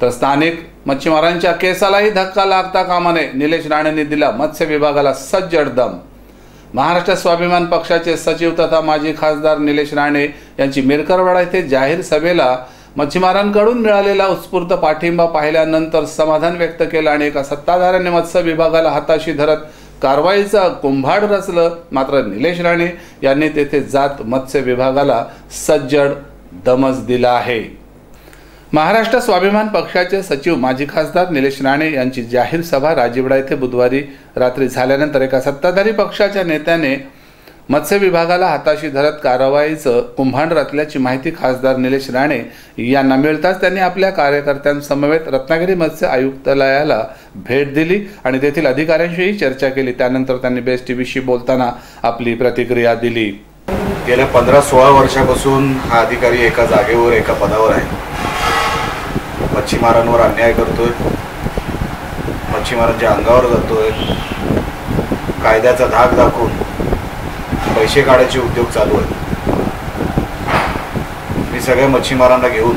तर स्थानिक मच्छीमारांच्या केसालाही धक्का लागता कामा नये निलेश राणेंनी दिला मत्स्य विभागाला सज्जड दम. महाराष्ट्र स्वाभिमान पक्षाचे सचिव तथा माजी खासदार निलेश राणे यांची मिरकरवाडा येथे जाहीर सभेला मच्छीमारांकडून मिळालेला उत्स्फूर्त पाठिंबा पाहिल्यानंतर समाधान व्यक्त केलं आणि एका सत्ताधाऱ्याने मत्स्य विभागाला हाताशी धरत कारवाईचा कुंभाड रचलं. मात्र निलेश राणे यांनी तेथे जात मत्स्य विभागाला सज्जड दमच दिला आहे. महाराष्ट्र स्वाभिमान पक्षाचे सचिव माजी खासदार निलेश राणे यांची जाहीर सभा राजीवडा येथे बुधवारी रात्री झाल्यानंतर एका सत्ताधारी पक्षाच्या नेत्याने मत्स्य विभागाला हाताशी धरत कारवाईचं कुंभांड रचल्याची माहिती खासदार निलेश राणे यांना मिळताच त्यांनी आपल्या कार्यकर्त्यांसमवेत रत्नागिरी मत्स्य आयुक्तालयाला भेट दिली आणि तेथील अधिकाऱ्यांशीही चर्चा केली. त्यानंतर त्यांनी बेस्ट टीव्हीशी बोलताना आपली प्रतिक्रिया दिली. गेल्या पंधरा सोळा वर्षापासून हा अधिकारी एका जागेवर एका पदावर आहे. मच्छीमारांवर अन्याय करतोय. मच्छीमारांच्या अंगावर जातोय. कायद्याचा धाक दाखवून पैसे काढायचे उद्योग चालू आहेत. मी सगळ्या मच्छीमारांना घेऊन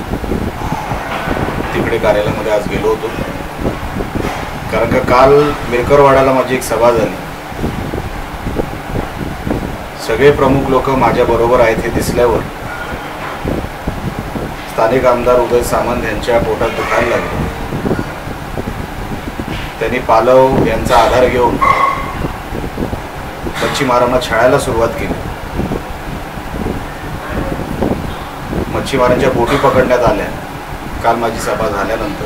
तिकडे कार्यालयामध्ये आज गेलो होतो. कारण का काल मेकरवाड्याला माझी एक सभा झाली. सगळे प्रमुख लोक माझ्या बरोबर आहेत हे दिसल्यावर स्थानिक आमदार उदय सामंत यांच्या पोटात दुखायला लागले. त्यांनी पालव यांचा आधार घेऊन मच्छीमारांना छळायला सुरुवात केली. मच्छीमारांच्या बोटी पकडण्यात आल्या. काल माझी सभा झाल्यानंतर.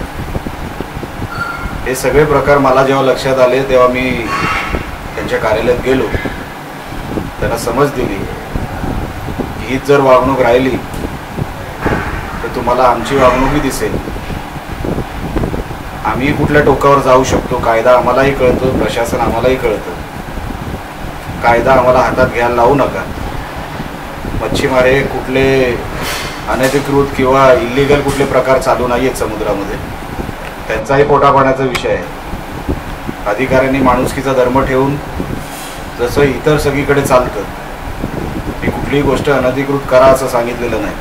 हे सगळे प्रकार मला जेव्हा लक्षात आले तेव्हा मी त्यांच्या कार्यालयात गेलो. त्यांना समज दिली. हीच जर वागणूक राहिली तुम्हाला आमची वागणूकही दिसेल. आम्ही कुठल्या टोकावर जाऊ शकतो कायदा आम्हालाही कळतो प्रशासन आम्हालाही कळतं. कायदा आम्हाला हातात घ्यायला लावू नका. मच्छीमार हे कुठले अनधिकृत किंवा इलिगल कुठले प्रकार चालू नाही आहेत समुद्रामध्ये. त्यांचाही पोटापाण्याचा विषय आहे. अधिकाऱ्यांनी माणुसकीचा धर्म ठेवून जसं इतर सगळीकडे चालतं ही कुठलीही गोष्ट अनधिकृत करा असं सांगितलेलं नाही.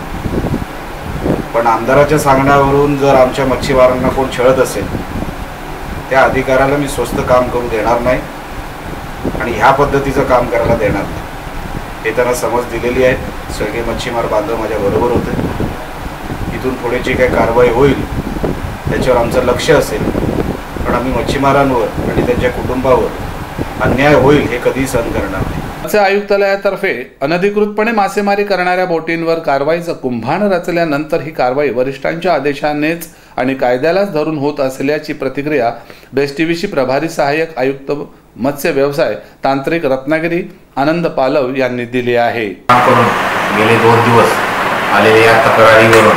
पण आमदाराच्या सांगण्यावरून जर आमच्या मच्छीमारांना कोण छळत असेल त्या अधिकाराला मी स्वस्त काम करू देणार नाही आणि ह्या पद्धतीचं काम करायला देणार नाही. हे त्यांना समज दिलेली आहे. सगळे मच्छीमार बांधव माझ्या बरोबर होते. इथून पुढे जी काही कारवाई होईल त्याच्यावर आमचं लक्ष असेल. पण आम्ही मच्छीमारांवर आणि त्यांच्या कुटुंबावर अन्याय होईल हे कधीही सहन करणार नाही. मत्स्य आयुक्तालयातर्फे अनधिकृतपणे मासेमारी करणाऱ्या बोटींवर कारवाईचं कुंभाण रचल्यानंतर ही कारवाई वरिष्ठांच्या आदेशानेच आणि कायद्यालाच धरून होत असल्याची प्रतिक्रिया बेस्ट प्रभारी सहाय्यक आयुक्त मत्स्य व्यवसाय तांत्रिक रत्नागिरी आनंद पालव यांनी दिली आहे. करून गेले दोन दिवस आलेल्या या तक्रारीवरून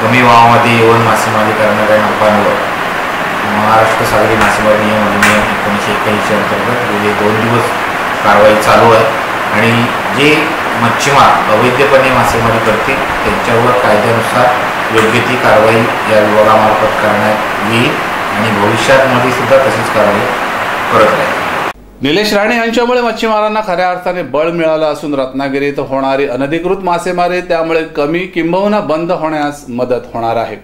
कमी वावामध्ये येऊन मासेमारी करणाऱ्या नौकांवर महाराष्ट्र सागरी मासेमारी नियम अधिनियम एकोणीसशे एक्क्याऐंशी अंतर्गत गेले दोन दिवस कारवाई चालू आहे. आणि जे मच्छीमार अवैधपणे मासेमारी करतील त्यांच्यावर कायद्यानुसार योग्य ती कारवाई या विभागामार्फत करण्यात येईल आणि भविष्यामध्ये सुद्धा तशीच कारवाई करत राहील. निलेश राणे यांच्यामुळे मच्छीमारांना खऱ्या अर्थाने बळ मिळालं असून रत्नागिरीत होणारी अनधिकृत मासेमारी त्यामुळे कमी किंबहुना बंद होण्यास मदत होणार आहे.